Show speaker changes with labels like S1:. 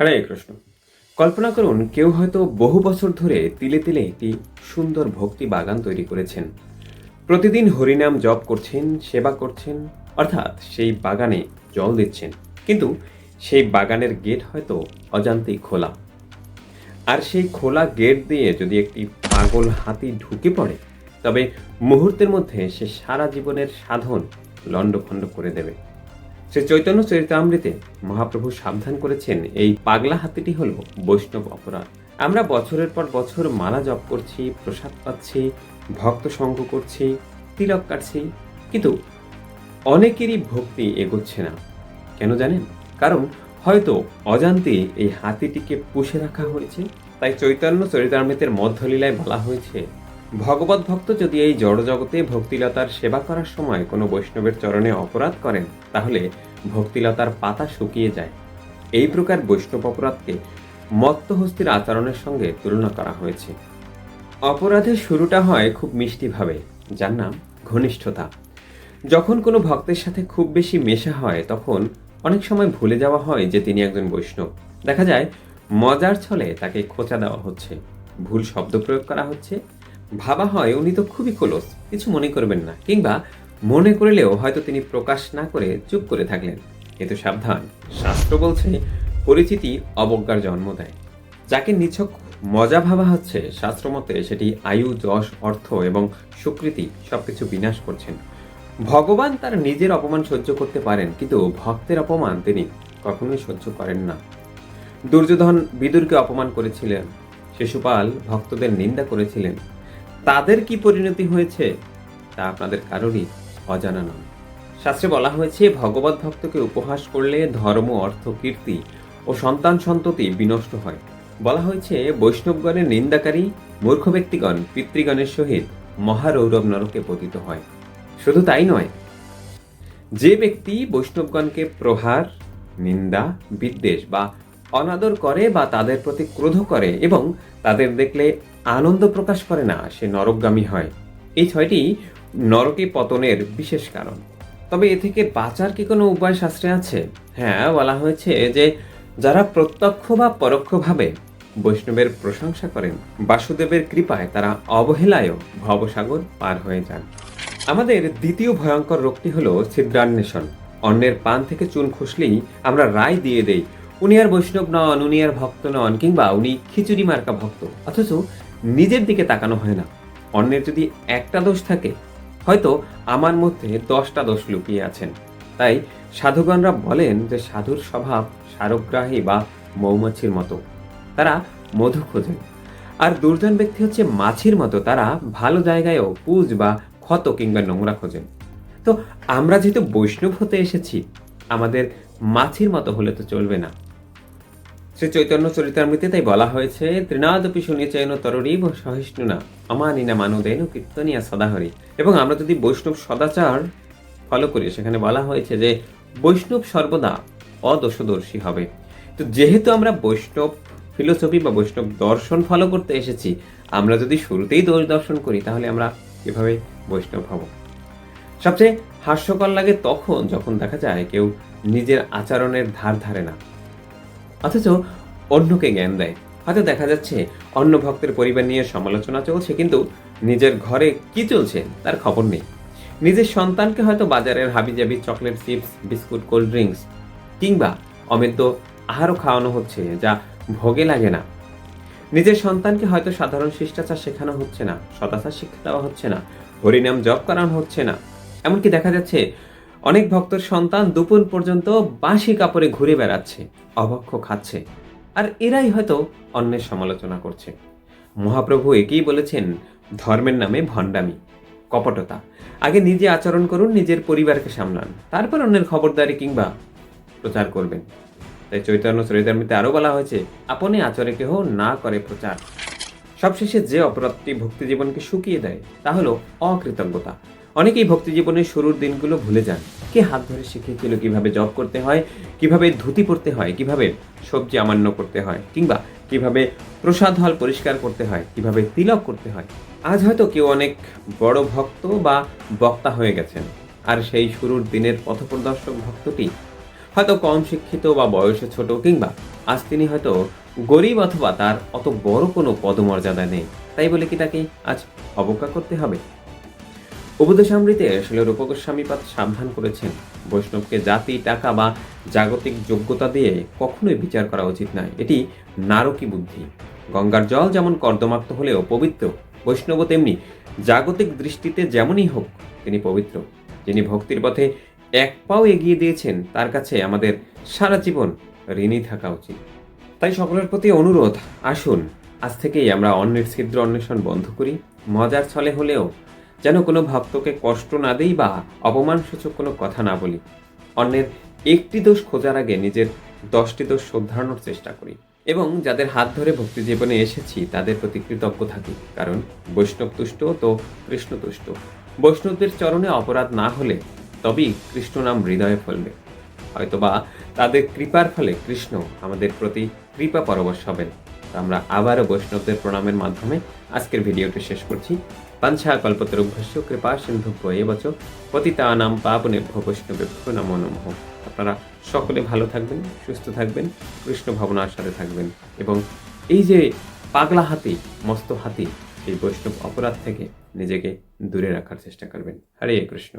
S1: হরে কৃষ্ণ। কল্পনা করুন, কেউ হয়তো বহু বছর ধরে তিলে তিলে একটি সুন্দর ভক্তি বাগান তৈরি করেছেন। প্রতিদিন হরিনাম জপ করছেন, সেবা করছেন, অর্থাৎ সেই বাগানে জল দিচ্ছেন। কিন্তু সেই বাগানের গেট হয়তো অজান্তেই খোলা। আর সেই খোলা গেট দিয়ে যদি একটি পাগল হাতি ঢুকে পড়ে, তবে মুহূর্তের মধ্যে সে সারা জীবনের সাধন লণ্ডভণ্ড করে দেবে। শ্রী চৈতন্য চরিতামৃতে মহাপ্রভু সাবধান করেছেন, এই পাগলা হাতিটি হল বৈষ্ণব অপরাধ। আমরা বছরের পর বছর মালা জপ করছি, প্রসাদ পাচ্ছি, ভক্ত সঙ্গ করছি, তিলক কাটছি, কিন্তু অনেকেরই ভক্তি এগোচ্ছে না। কেন জানেন? কারণ হয়তো অজান্তে এই হাতিটিকে পুষে রাখা হয়েছে, তাই চৈতন্য চরিতামৃতের মধ্যলীলায় বলা হয়েছে ভগবত ভক্ত যদি এই জড়জগতে ভক্তিলতার সেবা করার সময় কোনো বৈষ্ণবের চরণে অপরাধ করেন, তাহলে ভক্তিলতার পাতা শুকিয়ে যায়। এই প্রকার বৈষ্ণব অপরাধকে মত্তহস্তির আচরণের সঙ্গে তুলনা করা হয়েছে। অপরাধের শুরুটা হয় খুব মিষ্টিভাবে, যার নাম ঘনিষ্ঠতা। যখন কোনো ভক্তের সাথে খুব বেশি মেশা হয়, তখন অনেক সময় ভুলে যাওয়া হয় যে তিনি একজন বৈষ্ণব। দেখা যায়, মজার ছলে তাকে খোঁচা দেওয়া হচ্ছে, ভুল শব্দ প্রয়োগ করা হচ্ছে ভাবা হয়, উনি তো খুবই খোলস, কিছু মনে করবেন না। কিংবা মনে করলেও হয়তো তিনি প্রকাশ না করে চুপ করে থাকলেন। কিন্তু সাবধান। শাস্ত্র বলছে, পরিচিতি অবজ্ঞার জন্ম দেয়। যাকে নিছক মজা ভাবা হচ্ছে, শাস্ত্রমতে সেটি আয়ু, যশ, অর্থ এবং স্বীকৃতি সবকিছু বিনাশ করছেন। ভগবান তার নিজের অপমান সহ্য করতে পারেন, কিন্তু ভক্তের অপমান তিনি কখনোই সহ্য করেন না। দুর্যোধন বিদুরকে অপমান করেছিলেন। শিশুপাল ভক্তদের নিন্দা করেছিলেন। তাদের কি পরিণতি হয়েছে তা আপনাদের কারোরই অজানা নয়। শাস্ত্রে বলা হয়েছে, ভগবত ভক্তকে উপহাস করলে ধর্ম, অর্থ, কীর্তি ও সন্তান সন্ততি বিনষ্ট হয়। বলা হয়েছে, বৈষ্ণবগণের নিন্দাকারী মূর্খ ব্যক্তিগণ পিতৃগণের সহিত মহারৌরব নরকে পতিত হয়। শুধু তাই নয়, যে ব্যক্তি বৈষ্ণবগণকে প্রহার, নিন্দা, বিদ্বেষ বা অনাদর করে বা তাদের প্রতি ক্রোধ করে এবং তাদের দেখলে আনন্দ প্রকাশ করে না, সে নরকগামী হয়। এই ছয়টি নরকে পতনের বিশেষ কারণ। তবে এ থেকে বাঁচার কি কোনো উপায় শাস্ত্রে আছে? হ্যাঁ বলা হয়েছে যে যারা প্রত্যক্ষ বা পরোক্ষভাবে বৈষ্ণবের প্রশংসা করেন, বাসুদেবের কৃপায় তারা অবহেলায়ও ভবসাগর পার হয়ে যান। আমাদের দ্বিতীয় ভয়ঙ্কর রোগটি হলো ছিদ্রান্বেষণ। অন্যের পান থেকে চুন খসলেই আমরা রায় দিয়ে দেই, উনি আর বৈষ্ণব নন, উনি আর ভক্ত নন কিংবা উনি খিচুড়ি মার্কা ভক্ত অথচ নিজের দিকে তাকানো হয় না। অন্যের যদি একটা দোষ থাকে, হয়তো আমার মধ্যে দশটা দোষ লুকিয়ে আছেন। তাই সাধুগণরা বলেন যে সাধুর স্বভাব সারগ্রাহী বা মৌমাছির মতো। তারা মধু খোঁজেন আর দুর্জন ব্যক্তি হচ্ছে মাছির মতো। তারা ভালো জায়গায়ও পুজ বা ক্ষত কিংবা নোংরা খোঁজেন। তো আমরা যেহেতু বৈষ্ণব হতে এসেছি, আমাদের মাছির মতো হলে তো চলবে না। শ্রী চৈতন্য চরিতামৃতে তাই বলা হয়েছে তৃণাদপি শুনিয়েছেন তররীব সহিষ্ণু না অমানিনা মানদেন কীর্তনিয়া সদাহরি। এবং আমরা যদি বৈষ্ণব সদাচার ফলো করি, সেখানে বলা হয়েছে যে, বৈষ্ণব সর্বদা অদোষদর্শী হবে। তো যেহেতু আমরা বৈষ্ণব ফিলোসফি বা বৈষ্ণব দর্শন ফলো করতে এসেছি, আমরা যদি শুরুতেই দোষ দর্শন করি, তাহলে আমরা কীভাবে বৈষ্ণব হব। সবচেয়ে হাস্যকর লাগে তখন যখন দেখা যায় কেউ নিজের আচরণের ধার ধারে না। অথচ অন্যকে জ্ঞান দেয়। হয়তো দেখা যাচ্ছে অন্য ভক্তের পরিবার নিয়ে সমালোচনা চলছে, কিন্তু নিজের ঘরে কি চলছে তার খবর নেই। নিজের সন্তানকে হয়তো বাজারের হাবিজাবি chocolate chips, biscuit, cold drinks কিংবা অমেদ্য আহারও খাওয়ানো হচ্ছে যা ভোগে লাগে না। নিজের সন্তানকে হয়তো সাধারণ শিষ্টাচার শেখানো হচ্ছে না, সদাচার শিক্ষা দেওয়া হচ্ছে না, হরিনাম জপ করানো হচ্ছে না। এমনকি দেখা যাচ্ছে অনেক ভক্তর সন্তান দুপুর পর্যন্ত বাসি কাপড়ে ঘুরে বেড়াচ্ছে অভক্ষ খাচ্ছে, আর এরাই হয়তো অন্যের সমালোচনা করছে। মহাপ্রভু একেই বলেছেন, ধর্মের নামে ভণ্ডামি, কপটতা। আগে নিজে আচরণ করুন, নিজের পরিবারকে সামলান, তারপর অন্যের খবরদারি কিংবা প্রচার করবেন। তাই চৈতন্য চরিতামৃতে আরও বলা হয়েছে, আপনি আচরে কেহ না করে প্রচার। সবশেষে যে অপরাধটি ভক্তি জীবনকে শুকিয়ে দেয়, তা হলো অকৃতজ্ঞতা। অনেকেই ভক্তি জীবনের শুরুর দিনগুলো ভুলে যান। কে হাত ধরে শিখিয়েছিল কীভাবে জব করতে হয়, কীভাবে ধুতি পরতে হয়, কীভাবে সবজি আমান্য করতে হয়, কিংবা কীভাবে প্রসাদ হল পরিষ্কার করতে হয়, কীভাবে তিলক করতে হয়। আজ হয়তো কেউ অনেক বড় ভক্ত বা বক্তা হয়ে গেছেন, আর সেই শুরুর দিনের পথপ্রদর্শক ভক্তটি হয়তো কম শিক্ষিত বা বয়সে ছোট, কিংবা আজ তিনি হয়তো গরিব অথবা তার অত বড় কোনো পদমর্যাদা নেই। তাই বলে কি তাকে আজ অবজ্ঞা করতে হবে? উপদেশামৃতে আসলে রূপগোস্বামীপাদ সাবধান করেছেন। বৈষ্ণবকে জাতি, টাকা বা জাগতিক যোগ্যতা দিয়ে কখনোই বিচার করা উচিত নয়। এটি নারকী বুদ্ধি। গঙ্গার জল যেমন কর্দমাক্ত হলেও পবিত্র বৈষ্ণব তেমনি। জাগতিক দৃষ্টিতে যেমনই হোক তিনি পবিত্র। যিনি ভক্তির পথে এক পাও এগিয়ে দিয়েছেন, তার কাছে আমাদের সারা জীবন ঋণী থাকা উচিত। তাই সকলের প্রতি অনুরোধ, আসুন, আজ থেকেই আমরা অন্যের ছিদ্র অন্বেষণ বন্ধ করি। মজার ছলে হলেও যেন কোনো ভক্তকে কষ্ট না দেই বা অপমানসূচক কোনো কথা না বলি। অন্যের একটি দোষ খোঁজার আগে নিজের দশটি দোষ শোধরানোর চেষ্টা করি এবং যাদের হাত ধরে ভক্তি জীবনে এসেছি, তাদের প্রতি কৃতজ্ঞ থাকি। কারণ বৈষ্ণব তুষ্ট তো কৃষ্ণ তুষ্ট। বৈষ্ণবদের চরণে অপরাধ না হলে তবেই কৃষ্ণ নাম হৃদয়ে ফলবে। হয়তোবা তাদের কৃপার ফলে কৃষ্ণ আমাদের প্রতি কৃপা পরবশ হবেন। আমরা আবারও বৈষ্ণবদের প্রণামের মাধ্যমে আজকের ভিডিওটি শেষ করছি। পাঞ্ছা কল্পতরুভ্যস্য কৃপা সিন্ধু এবচ পতিতানাম পাবনেভ্য বৈষ্ণবেভ্য নমো নমঃ। আপনারা সকলে ভালো থাকবেন, সুস্থ থাকবেন, কৃষ্ণ ভাবনার সাথে থাকবেন এবং এই যে পাগলা হাতি, মস্ত হাতি, এই বৈষ্ণব অপরাধ থেকে নিজেকে দূরে রাখার চেষ্টা করবেন। হরে কৃষ্ণ।